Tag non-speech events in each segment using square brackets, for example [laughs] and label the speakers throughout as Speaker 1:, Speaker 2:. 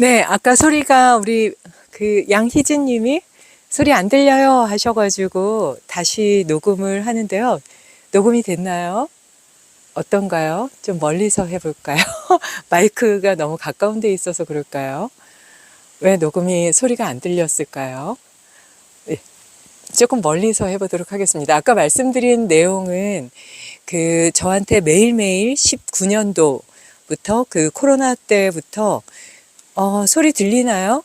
Speaker 1: 네, 아까 소리가 우리 그 양희진 님이 소리 안 들려요 하셔가지고 다시 녹음을 하는데요. 녹음이 됐나요? 어떤가요? 좀 멀리서 해볼까요? [laughs] 마이크가 너무 가까운 데 있어서 그럴까요? 왜 녹음이 소리가 안 들렸을까요? 예, 조금 멀리서 해보도록 하겠습니다. 아까 말씀드린 내용은 그 저한테 매일매일 19년도부터 그 코로나 때부터 어, 소리 들리나요?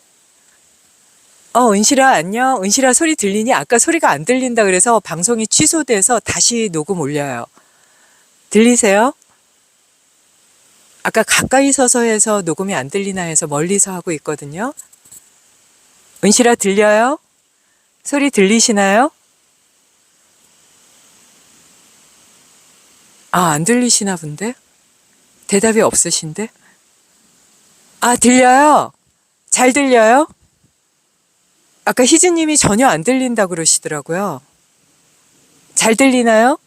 Speaker 1: 어, 은실아, 안녕. 은실아, 소리 들리니? 아까 소리가 안 들린다 그래서 방송이 취소돼서 다시 녹음 올려요. 들리세요? 아까 가까이 서서 해서 녹음이 안 들리나 해서 멀리서 하고 있거든요. 은실아, 들려요? 소리 들리시나요? 아, 안 들리시나 본데? 대답이 없으신데? 아, 들려요? 잘 들려요? 아까 희진님이 전혀 안 들린다 그러시더라고요. 잘 들리나요?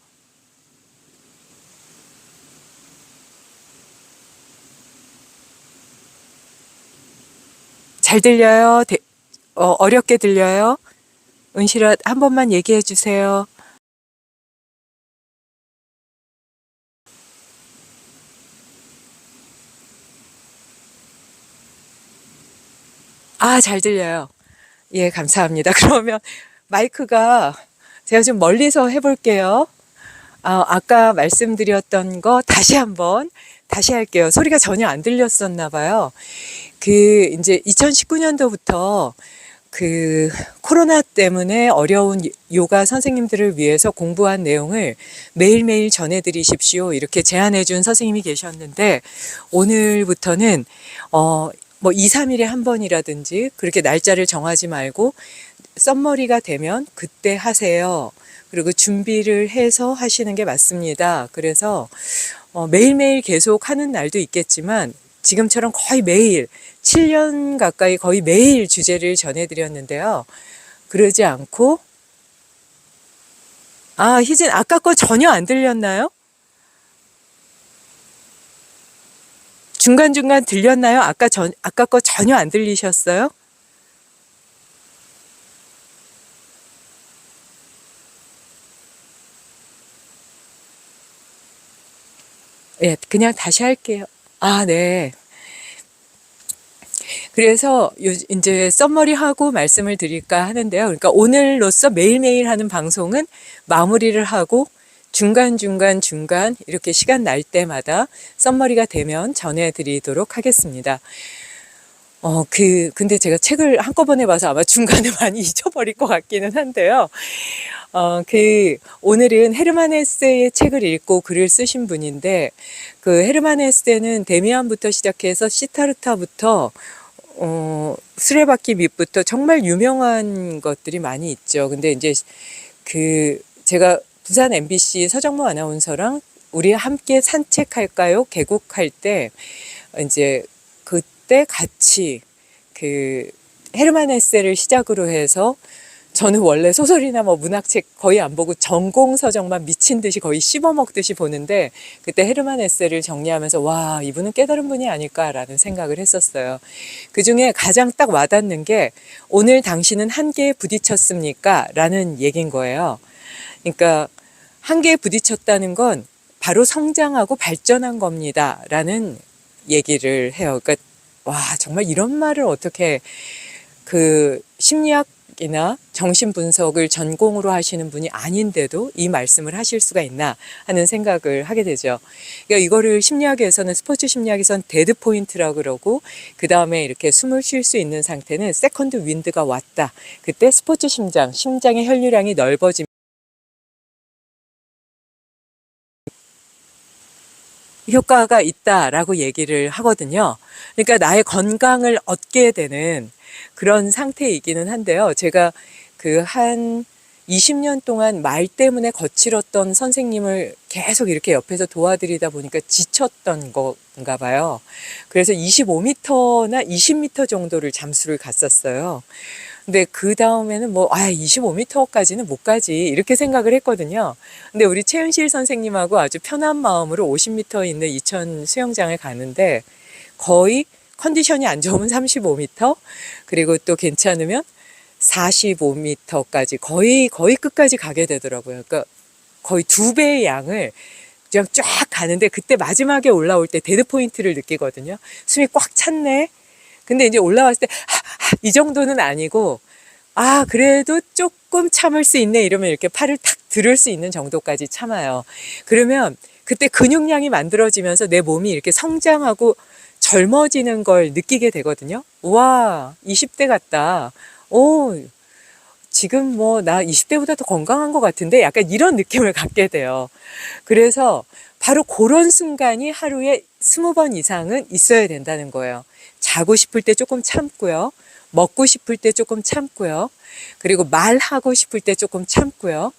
Speaker 1: 잘 들려요? 대- 어, 어렵게 들려요? 은실아, 한 번만 얘기해 주세요. 아, 잘 들려요. 예, 감사합니다. [laughs] 그러면 마이크가 제가 좀 멀리서 해볼게요. 아, 아까 말씀드렸던 거 다시 한번 다시 할게요. 소리가 전혀 안 들렸었나 봐요. 그 이제 2019년도부터 그 코로나 때문에 어려운 요가 선생님들을 위해서 공부한 내용을 매일매일 전해드리십시오. 이렇게 제안해 준 선생님이 계셨는데 오늘부터는 어, 뭐 2, 3일에 한 번이라든지 그렇게 날짜를 정하지 말고 썸머리가 되면 그때 하세요. 그리고 준비를 해서 하시는 게 맞습니다. 그래서 어, 매일매일 계속 하는 날도 있겠지만 지금처럼 거의 매일 7년 가까이 거의 매일 주제를 전해드렸는데요. 그러지 않고 아 희진 아까 거 전혀 안 들렸나요? 중간중간 들렸나요? 아까 전 아까 거 전혀 안 들리셨어요? 예, 그냥 다시 할게요. 아, 네. 그래서 요, 이제 썸머리 하고 말씀을 드릴까 하는데요. 그러니까 오늘로써 매일매일 하는 방송은 마무리를 하고 중간중간 중간 이렇게 시간 날 때마다 썸머리가 되면 전해드리도록 하겠습니다. 어, 그, 근데 제가 책을 한꺼번에 봐서 아마 중간에 [laughs] 많이 잊어버릴 것 같기는 한데요. 어, 그, 오늘은 헤르만 헤세의 책을 읽고 글을 쓰신 분인데, 그 헤르만 헤세는 데미안부터 시작해서 시타르타부터, 어, 수레바퀴 밑부터 정말 유명한 것들이 많이 있죠. 근데 이제 그, 제가 부산 MBC 서정모 아나운서랑 우리 함께 산책할까요? 개국할 때, 이제 그때 같이 그 헤르만 헤세를 시작으로 해서 저는 원래 소설이나 뭐 문학책 거의 안 보고 전공 서적만 미친 듯이 거의 씹어 먹듯이 보는데 그때 헤르만 헤세를 정리하면서 와 이분은 깨달은 분이 아닐까라는 생각을 했었어요. 그 중에 가장 딱 와닿는 게 오늘 당신은 한계에 부딪혔습니까?라는 얘기인 거예요. 그러니까 한계에 부딪혔다는 건 바로 성장하고 발전한 겁니다 라는 얘기를 해요. 그러니까 와 정말 이런 말을 어떻게 그 심리학이나 정신 분석을 전공으로 하시는 분이 아닌데도 이 말씀을 하실 수가 있나 하는 생각을 하게 되죠. 그러니까 이거를 심리학에서는 스포츠 심리학에서는 데드 포인트라고 그러고 그 다음에 이렇게 숨을 쉴 수 있는 상태는 세컨드 윈드가 왔다. 그때 스포츠 심장, 심장의 혈류량이 넓어지 효과가 있다라고 얘기를 하거든요. 그러니까 나의 건강을 얻게 되는 그런 상태이기는 한데요. 제가 그 한 20년 동안 말 때문에 거칠었던 선생님을 계속 이렇게 옆에서 도와드리다 보니까 지쳤던 건가 봐요. 그래서 25m나 20m 정도를 잠수를 갔었어요. 근데 그 다음에는 뭐, 아, 25m까지는 못 가지. 이렇게 생각을 했거든요. 근데 우리 최은실 선생님하고 아주 편한 마음으로 50m 있는 이천 수영장을 가는데 거의 컨디션이 안 좋으면 35m, 그리고 또 괜찮으면 45m까지 거의 거의 끝까지 가게 되더라고요. 그러니까 거의 두 배의 양을 그냥 쫙 가는데 그때 마지막에 올라올 때 데드 포인트를 느끼거든요. 숨이 꽉 찼네. 근데 이제 올라왔을 때이 정도는 아니고 아 그래도 조금 참을 수 있네 이러면 이렇게 팔을 탁 들을 수 있는 정도까지 참아요. 그러면 그때 근육량이 만들어지면서 내 몸이 이렇게 성장하고 젊어지는 걸 느끼게 되거든요. 와 20대 같다. 오 지금 뭐 나 20대보다 더 건강한 것 같은데 약간 이런 느낌을 [laughs] 갖게 돼요. 그래서 바로 그런 순간이 하루에 20번 이상은 있어야 된다는 거예요. 자고 싶을 때 조금 참고요. 먹고 싶을 때 조금 참고요. 그리고 말하고 싶을 때 조금 참고요.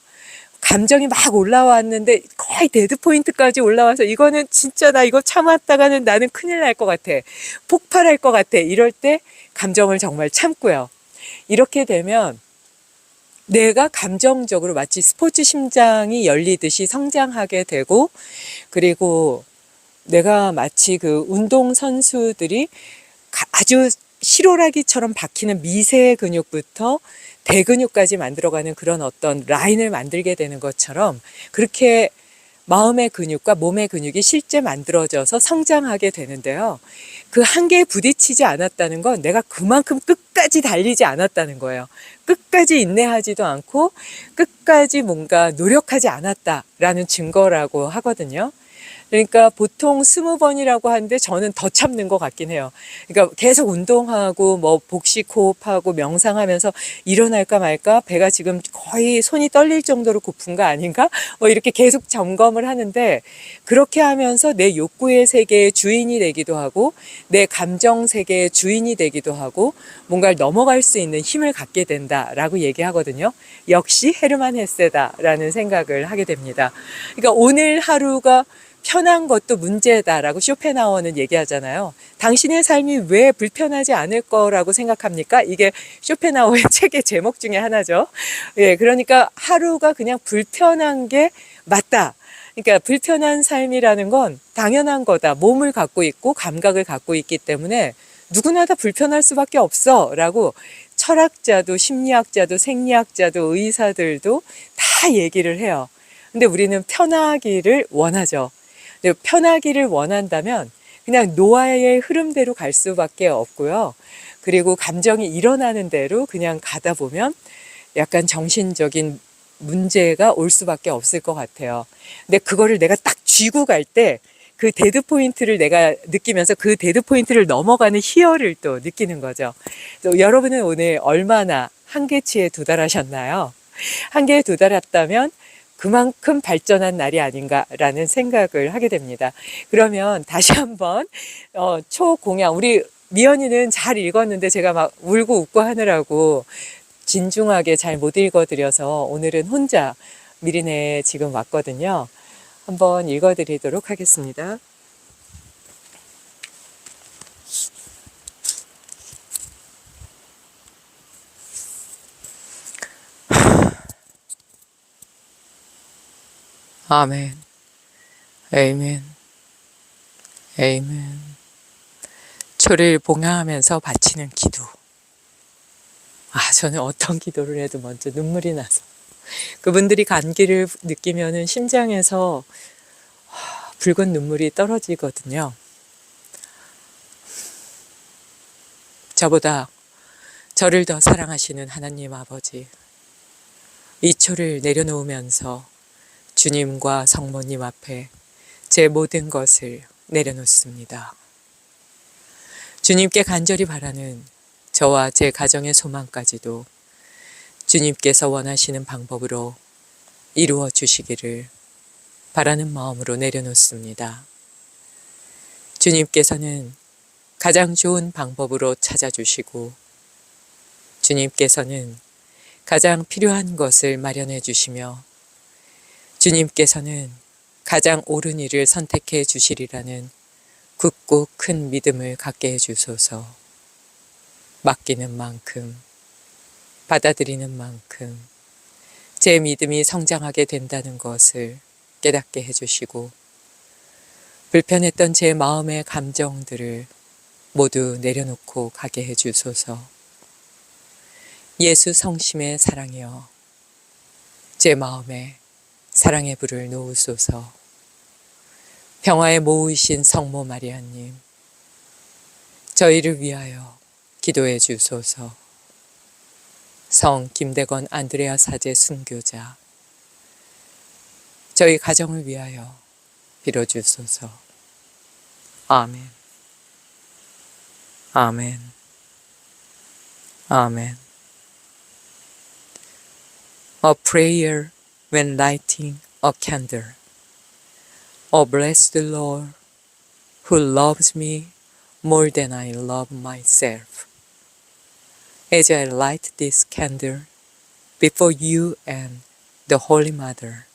Speaker 1: 감정이 막 올라왔는데 거의 데드 포인트까지 올라와서 이거는 진짜 나 이거 참았다가는 나는 큰일 날 것 같아. 폭발할 것 같아. 이럴 때 감정을 정말 참고요. 이렇게 되면 내가 감정적으로 마치 스포츠 심장이 열리듯이 성장하게 되고 그리고 내가 마치 그 운동 선수들이 아주 실오라기처럼 박히는 미세 근육부터 대근육까지 만들어가는 그런 어떤 라인을 만들게 되는 것처럼 그렇게 마음의 근육과 몸의 근육이 실제 만들어져서 성장하게 되는데요. 그 한계에 부딪히지 않았다는 건 내가 그만큼 끝까지 달리지 않았다는 거예요. 끝까지 인내하지도 않고 끝까지 뭔가 노력하지 않았다라는 증거라고 하거든요. 그러니까 보통 스무 번이라고 하는데 저는 더 참는 것 같긴 해요. 그러니까 계속 운동하고 뭐 복식 호흡하고 명상하면서 일어날까 말까 배가 지금 거의 손이 떨릴 정도로 고픈 거 아닌가? 뭐 이렇게 계속 점검을 하는데 그렇게 하면서 내 욕구의 세계의 주인이 되기도 하고 내 감정 세계의 주인이 되기도 하고 뭔가를 넘어갈 수 있는 힘을 갖게 된다라고 얘기하거든요. 역시 헤르만 헤세다라는 생각을 하게 됩니다. 그러니까 오늘 하루가 편한 것도 문제다라고 쇼펜하워는 얘기하잖아요. 당신의 삶이 왜 불편하지 않을 거라고 생각합니까? 이게 쇼펜하워의 [laughs] 책의 제목 중에 하나죠. 예, 그러니까 하루가 그냥 불편한 게 맞다. 그러니까 불편한 삶이라는 건 당연한 거다. 몸을 갖고 있고 감각을 갖고 있기 때문에 누구나 다 불편할 수밖에 없어. 라고 철학자도 심리학자도 생리학자도 의사들도 다 얘기를 해요. 근데 우리는 편하기를 원하죠. 편하기를 원한다면 그냥 노아의 흐름대로 갈 수밖에 없고요. 그리고 감정이 일어나는 대로 그냥 가다 보면 약간 정신적인 문제가 올 수밖에 없을 것 같아요. 근데 그거를 내가 딱 쥐고 갈 때 그 데드 포인트를 내가 느끼면서 그 데드 포인트를 넘어가는 희열을 또 느끼는 거죠. 또 여러분은 오늘 얼마나 한계치에 도달하셨나요? 한계에 도달했다면 그만큼 발전한 날이 아닌가라는 생각을 하게 됩니다. 그러면 다시 한번 어, 초공양 우리 미연이는 잘 읽었는데 제가 막 울고 웃고 하느라고 진중하게 잘 못 읽어드려서 오늘은 혼자 미리네 지금 왔거든요. 한번 읽어드리도록 하겠습니다. 아멘. 에이멘. 에이멘. 초를 봉양하면서 바치는 기도. 아, 저는 어떤 기도를 해도 먼저 눈물이 나서. 그분들이 간기를 느끼면은 심장에서 붉은 눈물이 떨어지거든요. 저보다 저를 더 사랑하시는 하나님 아버지. 이 초를 내려놓으면서 주님과 성모님 앞에 제 모든 것을 내려놓습니다. 주님께 간절히 바라는 저와 제 가정의 소망까지도 주님께서 원하시는 방법으로 이루어 주시기를 바라는 마음으로 내려놓습니다. 주님께서는 가장 좋은 방법으로 찾아주시고 주님께서는 가장 필요한 것을 마련해 주시며 주님께서는 가장 옳은 일을 선택해 주시리라는 굳고 큰 믿음을 갖게 해 주소서. 맡기는 만큼, 받아들이는 만큼, 제 믿음이 성장하게 된다는 것을 깨닫게 해 주시고, 불편했던 제 마음의 감정들을 모두 내려놓고 가게 해 주소서. 예수 성심의 사랑이여, 제 마음에 사랑의 불을 놓으소서. 평화에 모으신 성모 마리아님, 저희를 위하여 기도해 주소서. 성 김대건 안드레아 사제 순교자, 저희 가정을 위하여 빌어 주소서. 아멘. 아멘. 아멘. A prayer when lighting a candle. Oh, bless the Lord who loves me more than I love myself. As I light this candle before you and the Holy Mother,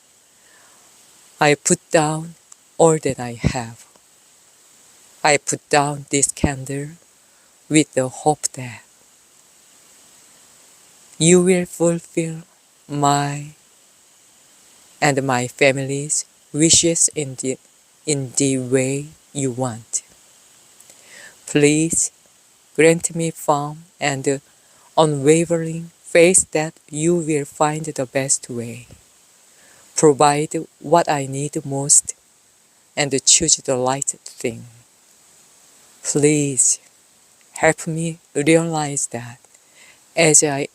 Speaker 1: I put down all that I have. I put down this candle with the hope that you will fulfill my and my family's wishes in the, in the way you want. Please grant me firm and unwavering faith that you will find the best way. Provide what I need most and choose the right thing. Please help me realize that as I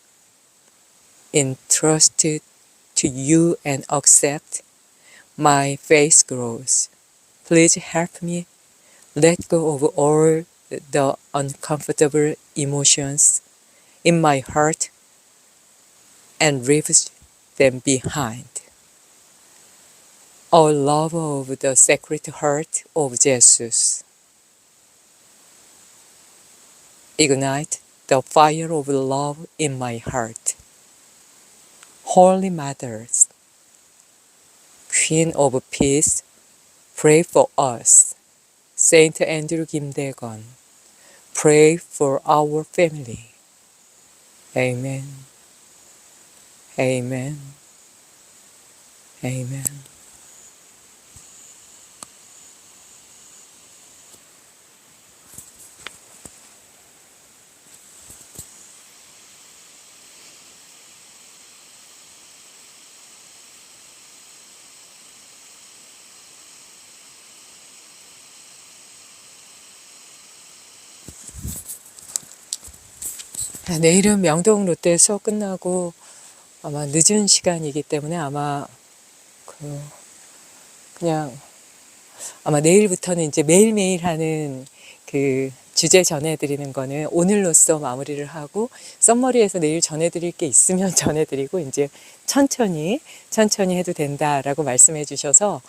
Speaker 1: entrusted to you and accept my faith grows. Please help me let go of all the uncomfortable emotions in my heart and leave them behind. Our love of the Sacred Heart of Jesus. Ignite the fire of love in my heart. Holy Mothers, Queen of Peace, pray for us. Saint Andrew Kim-daegon, pray for our family. Amen. Amen. Amen. 내일은 명동 롯데 수업 끝나고 아마 늦은 시간이기 때문에 아마 그 그냥 아마 내일부터는 이제 매일매일 하는 그 주제 전해드리는 거는 오늘로써 마무리를 하고 썸머리에서 내일 전해드릴 게 있으면 [laughs] 전해드리고 이제 천천히 천천히 해도 된다라고 말씀해 주셔서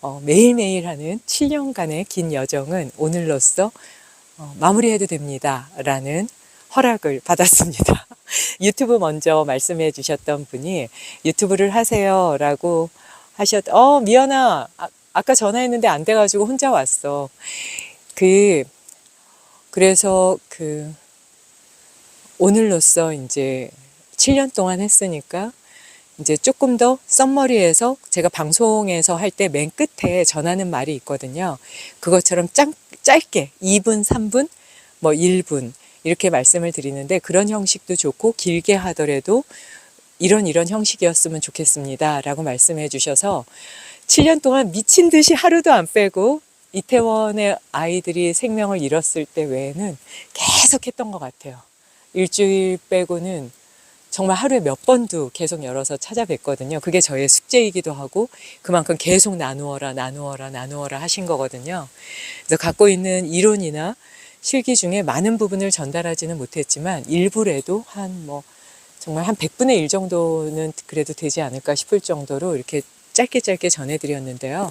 Speaker 1: 어, 매일매일 하는 7년간의 긴 여정은 오늘로써 어, 마무리해도 됩니다라는 허락을 받았습니다. [laughs] 유튜브 먼저 말씀해 주셨던 분이 유튜브를 하세요 라고 하셨, 어, 미연아. 아, 아까 전화했는데 안 돼가지고 혼자 왔어. 그, 그래서 그, 오늘로써 이제 7년 동안 했으니까 이제 조금 더 썸머리에서 제가 방송에서 할 때 맨 끝에 전하는 말이 있거든요. 그것처럼 짱, 짧게 2분, 3분, 뭐 1분 이렇게 말씀을 드리는데 그런 형식도 좋고 길게 하더라도 이런 이런 형식이었으면 좋겠습니다. 라고 말씀해 주셔서 7년 동안 미친 듯이 하루도 안 빼고 이태원의 아이들이 생명을 잃었을 때 외에는 계속 했던 것 같아요. 일주일 빼고는 정말 하루에 몇 번도 계속 열어서 찾아뵀거든요. 그게 저의 숙제이기도 하고 그만큼 계속 나누어라, 나누어라, 나누어라 하신 거거든요. 그래서 갖고 있는 이론이나 실기 중에 많은 부분을 전달하지는 못했지만 일부라도 한 뭐 정말 한 100분의 1 정도는 그래도 되지 않을까 싶을 정도로 이렇게 짧게 짧게 전해드렸는데요.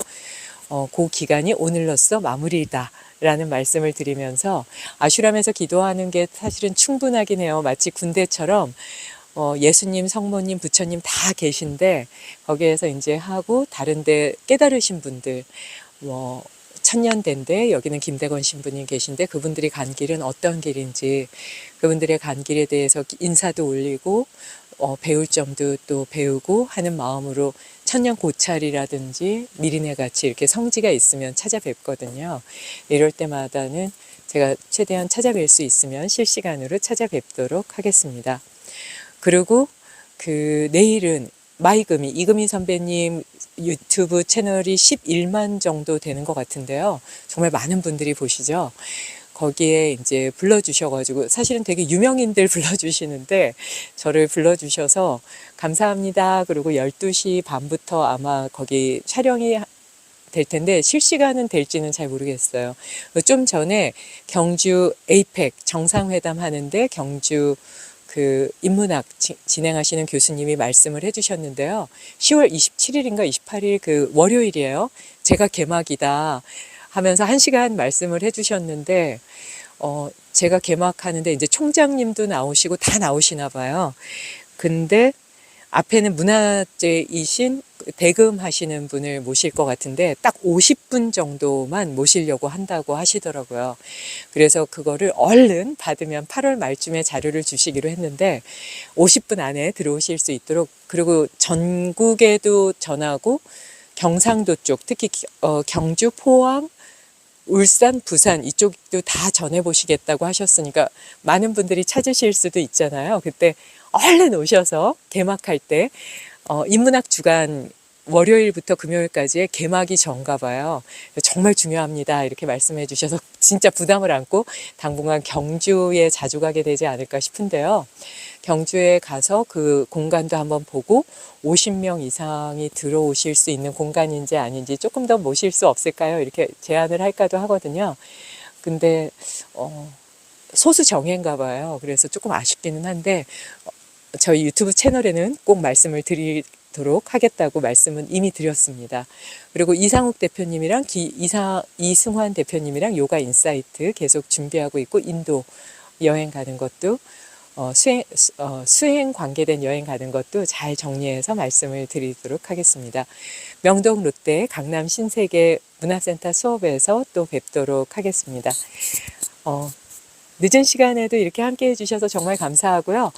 Speaker 1: 어, 그 기간이 오늘로써 마무리다. 라는 말씀을 드리면서 아슈람에서 기도하는 게 사실은 충분하긴 해요. 마치 군대처럼 어, 예수님, 성모님, 부처님 다 계신데 거기에서 이제 하고 다른데 깨달으신 분들 뭐 천년대인데 여기는 김대건 신부님 계신데 그분들이 간 길은 어떤 길인지 그분들의 간 길에 대해서 인사도 올리고 어, 배울 점도 또 배우고 하는 마음으로 천년 고찰이라든지 미리네 같이 이렇게 성지가 있으면 찾아뵙거든요. 이럴 때마다는 제가 최대한 찾아뵐 수 있으면 실시간으로 찾아뵙도록 하겠습니다. 그리고 그 내일은 마이금이 이금희 선배님 유튜브 채널이 11만 정도 되는 것 같은데요. 정말 많은 분들이 보시죠. 거기에 이제 불러주셔가지고 사실은 되게 유명인들 [laughs] 불러주시는데 저를 불러주셔서 감사합니다. 그리고 12시 반부터 아마 거기 촬영이 될 텐데 실시간은 될지는 잘 모르겠어요. 좀 전에 경주 에이펙 정상회담 하는데 경주 그 인문학 지- 진행하시는 교수님이 말씀을 해주셨는데요. 10월 27일인가 28일 그 월요일이에요. 제가 개막이다 하면서 한 시간 말씀을 해주셨는데 어 제가 개막하는데 이제 총장님도 나오시고 다 나오시나 봐요. 근데 앞에는 문화재이신 대금 하시는 분을 모실 것 같은데 딱 50분 정도만 모시려고 한다고 하시더라고요. 그래서 그거를 얼른 받으면 8월 말쯤에 자료를 주시기로 했는데 50분 안에 들어오실 수 있도록 그리고 전국에도 전하고 경상도 쪽 특히 기- 어, 경주 포항 울산, 부산 이쪽도 다 전해보시겠다고 하셨으니까 많은 분들이 찾으실 수도 있잖아요. 그때 얼른 오셔서 개막할 때 어, 인문학 주간 월요일부터 금요일까지의 개막이 전가 봐요. 정말 중요합니다. 이렇게 말씀해 주셔서 진짜 부담을 안고 당분간 경주에 자주 가게 되지 않을까 싶은데요. 경주에 가서 그 공간도 한번 보고 50명 이상이 들어오실 수 있는 공간인지 아닌지 조금 더 모실 수 없을까요? 이렇게 제안을 할까도 하거든요. 근데 어, 소수 정예인가 봐요. 그래서 조금 아쉽기는 한데 어, 저희 유튜브 채널에는 꼭 말씀을 드리도록 하겠다고 말씀은 이미 드렸습니다. 그리고 이상욱 대표님이랑 기, 이사, 이승환 대표님이랑 요가 인사이트 계속 준비하고 있고 인도 여행 가는 것도 어, 수행, 수- 어, 수행 관계된 여행 가는 것도 잘 정리해서 말씀을 드리도록 하겠습니다. 명동 롯데 강남 신세계 문화센터 수업에서 또 뵙도록 하겠습니다. 어, 늦은 시간에도 이렇게 함께 해주셔서 정말 감사하고요.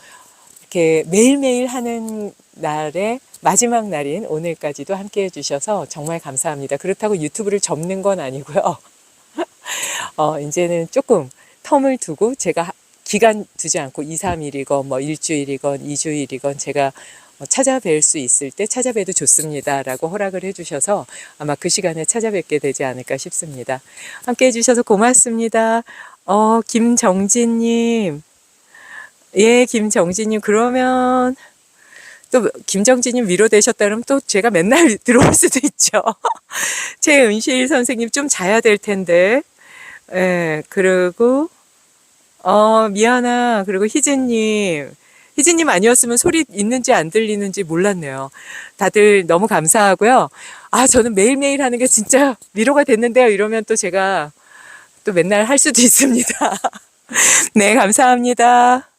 Speaker 1: 이렇게 매일매일 하는 날의 마지막 날인 오늘까지도 함께 해주셔서 정말 감사합니다. 그렇다고 유튜브를 접는 건 아니고요. [laughs] 어, 이제는 조금 텀을 두고 제가 하- 기간 두지 않고 2, 3일이건 뭐 일주일이건 2주일이건 제가 어, 찾아뵐 수 있을 때 찾아뵈도 좋습니다라고 허락을 해주셔서 아마 그 시간에 찾아뵙게 되지 않을까 싶습니다. 함께 해주셔서 고맙습니다. 어, 김정진님. 예, 김정진님. 그러면 또 김정진님 위로되셨다 그러면 또 제가 맨날 [laughs] 들어올 수도 있죠. [laughs] 최은실 선생님 좀 자야 될 텐데. 예, 그리고 어, 미안하. 그리고 희진님. 희진님 아니었으면 소리 있는지 안 들리는지 몰랐네요. 다들 너무 감사하고요. 아, 저는 매일매일 하는 게 진짜 위로가 됐는데요. 이러면 또 제가 또 맨날 할 수도 [laughs] 있습니다. 네, 감사합니다.